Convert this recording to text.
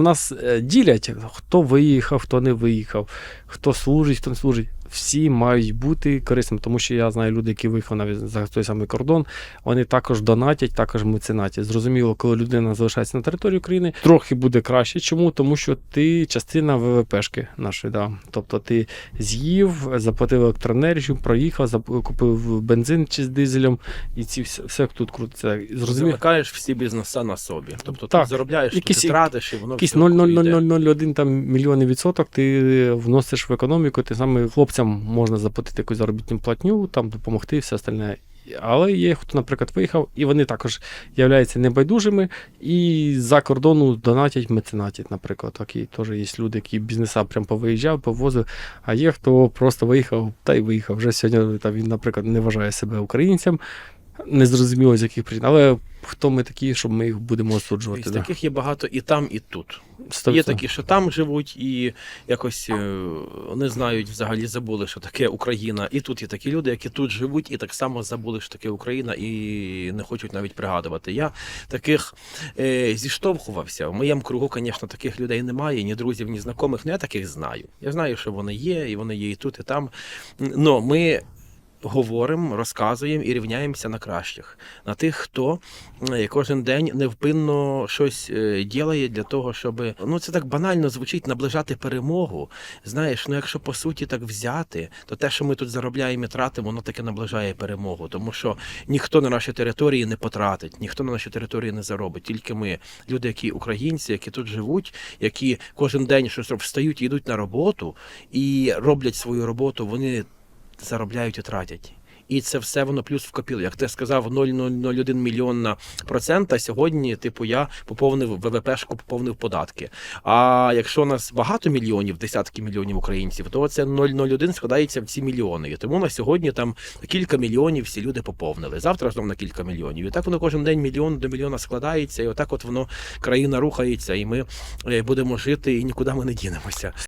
Нас е, ділять, хто виїхав, хто не виїхав, хто служить, хто не служить. Всі мають бути корисними, тому що я знаю люди, які виїхали навіть за той самий кордон, вони також донатять, також меценатять. Зрозуміло, коли людина залишається на території України, трохи буде краще. Чому? Тому що ти частина ВВПшки нашої, да. Тобто ти з'їв, заплатив електроенергію, проїхав, купив бензин чи з дизелем, і ці все, все тут крутиться. Зрозуміло. Замикаєш всі бізнеса на собі. Тобто Так, ти заробляєш, якісь- якісь, ти тратиш, і воно йде. 0,0001 там мільйони відсоток ти вносиш в економіку, ти саме хлопцям можна заплатити якусь заробітну платню, там допомогти і все остальне. Але є хто, наприклад, виїхав, і вони також являються небайдужими і за кордону донатять, меценатять, наприклад. Такі теж є люди, які бізнеса прям повиїжджав, повозив. А є хто просто виїхав та й виїхав. Вже сьогодні там він, наприклад, не вважає себе українцем. Незрозуміло з яких причин. Але хто ми такі, щоб ми їх будемо осуджувати? Тобто да. таких є багато і там, і тут. Сто Є такі, що там живуть, і якось е, не знають, взагалі забули, що таке Україна. І тут є такі люди, які тут живуть, і так само забули, що таке Україна, і не хочуть навіть пригадувати. Я таких е, зіштовхувався. В моєму кругу, звісно, таких людей немає, ні друзів, ні знайомих. але я таких знаю. Я знаю, що вони є, і вони є і тут, і там. Но ми. Говоримо, розказуємо і рівняємося на кращих, на тих, хто е, кожен день невпинно щось е, ділає для того, щоб ну це так банально звучить наближати перемогу. Знаєш, ну якщо по суті так взяти, то те, що ми тут заробляємо і тратимо, воно таки наближає перемогу, тому що ніхто на нашій території не потратить, ніхто на нашій території не заробить. Тільки ми, люди, які українці, які тут живуть, які кожен день щось встають йдуть на роботу і роблять свою роботу, вони заробляють і тратять. І це все воно плюс в копілу. Як ти сказав, 0,001 мільйонна процента. Сьогодні, типу, я поповнив ВВПшку, поповнив податки. А якщо нас багато мільйонів, десятки мільйонів українців, то це 0,01 складається в ці мільйони. І тому на сьогодні там кілька мільйонів всі люди поповнили. Завтра знов на кілька мільйонів. І так воно кожен день мільйон до мільйона складається, і отак от воно країна рухається, і ми е, будемо жити, і нікуди ми не дінемося.